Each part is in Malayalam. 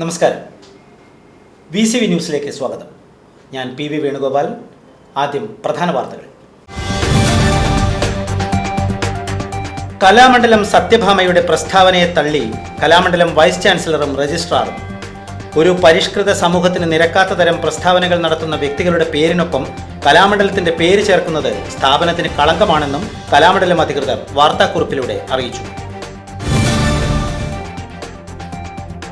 നമസ്കാരം. വി സി വി ന്യൂസിലേക്ക് സ്വാഗതം. ഞാൻ പി വി വേണുഗോപാലൻ. ആദ്യം പ്രധാന വാർത്തകൾ. കലാമണ്ഡലം സത്യഭാമയുടെ പ്രസ്താവനയെ തള്ളി കലാമണ്ഡലം വൈസ് ചാൻസലറും രജിസ്ട്രാറും. ഒരു പരിഷ്കൃത സമൂഹത്തിന് നിരക്കാത്ത തരം പ്രസ്താവനകൾ നടത്തുന്ന വ്യക്തികളുടെ പേരിനൊപ്പം കലാമണ്ഡലത്തിന്റെ പേര് ചേർക്കുന്നത് സ്ഥാപനത്തിന് കളങ്കമാണെന്നും കലാമണ്ഡലം അധികൃതർ വാർത്താക്കുറിപ്പിലൂടെ അറിയിച്ചു.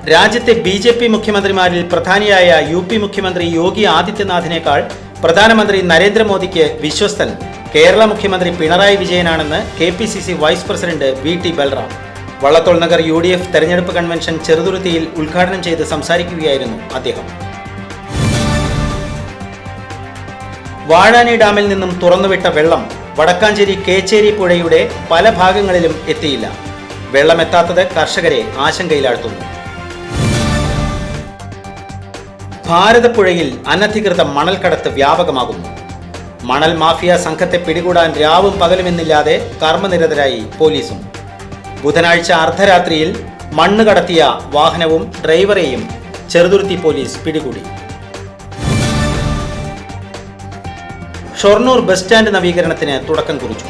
രാജ്യത്തെ ബി ജെ പി മുഖ്യമന്ത്രിമാരിൽ പ്രധാനിയായ യു പി മുഖ്യമന്ത്രി യോഗി ആദിത്യനാഥിനേക്കാൾ പ്രധാനമന്ത്രി നരേന്ദ്രമോദിക്ക് വിശ്വസ്തൻ. കേരള മുഖ്യമന്ത്രി Pinarayi വിജയനാണെന്ന് K P C C vice president V T Balram. Vallathol Nagar U D F തെരഞ്ഞെടുപ്പ് കൺവെൻഷൻ ചെറുതുരുത്തിയിൽ ഉദ്ഘാടനം ചെയ്ത് സംസാരിക്കുകയായിരുന്നു അദ്ദേഹം. വാഴാനി ഡാമിൽ നിന്നും തുറന്നുവിട്ട വെള്ളം വടക്കാഞ്ചേരി കേച്ചേരി പുഴയുടെ പല ഭാഗങ്ങളിലും എത്തിയില്ല. വെള്ളമെത്താത്തത് കർഷകരെ ആശങ്കയിലാഴ്ത്തുന്നു. ഭാരതപ്പുഴയിൽ അനധികൃത മണൽക്കടത്ത് വ്യാപകമാകുന്നു. മണൽ മാഫിയ സംഘത്തെ പിടികൂടാൻ രാവും പകലുമെന്നില്ലാതെ കർമ്മനിരതരായി പോലീസും. ബുധനാഴ്ച അർദ്ധരാത്രിയിൽ മണ്ണ് കടത്തിയ വാഹനവും ഡ്രൈവറെയും ചെറുതുരുത്തി പോലീസ് പിടികൂടി. ഷൊർണൂർ ബസ് സ്റ്റാൻഡ് നവീകരണത്തിന് തുടക്കം കുറിച്ചു.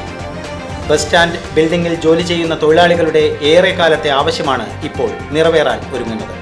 ബസ് സ്റ്റാൻഡ് ബിൽഡിംഗിൽ ജോലി ചെയ്യുന്ന തൊഴിലാളികളുടെ ഏറെക്കാലത്തെ ആവശ്യമാണ് ഇപ്പോൾ നിറവേറാൻ ഒരുങ്ങുന്നത്.